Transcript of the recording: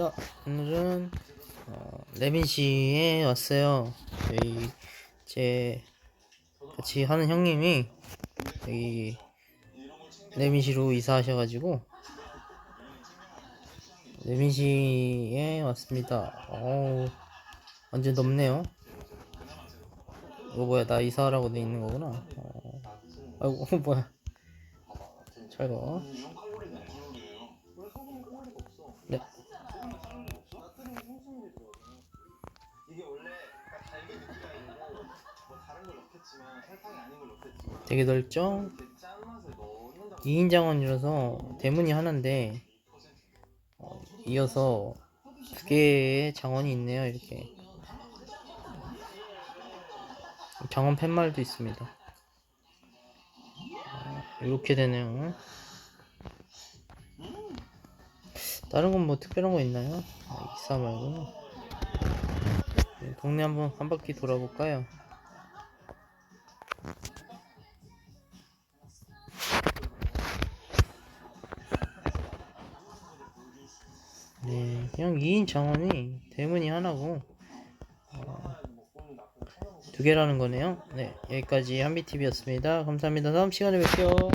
반갑습니다. 오늘은 어, 레민시에 왔어요. 저희 제 같이 하는 형님이 여기 레민시로 이사하셔가지고 레민시에 왔습니다. 어우 완전 덥네요. 이거 뭐야 나 이사하라고 돼 있는 거구나. 어. 아이고 뭐야. 잘 가. 네. 되게 넓죠? 이렇게 짠맛을 넣는다고 2인 장원이라서 대문이 하나인데 어, 이어서 두 개의 장원이 있네요 이렇게 장원 팻말도 있습니다 어, 이렇게 되네요 다른 건 뭐 특별한 거 있나요? 아, 이사 말고 네, 동네 한번 한 바퀴 돌아볼까요? 네, 그냥 2인 장원이 대문이 하나고 어, 두 개라는 거네요. 네, 여기까지 한비TV였습니다. 감사합니다. 다음 시간에 뵐게요.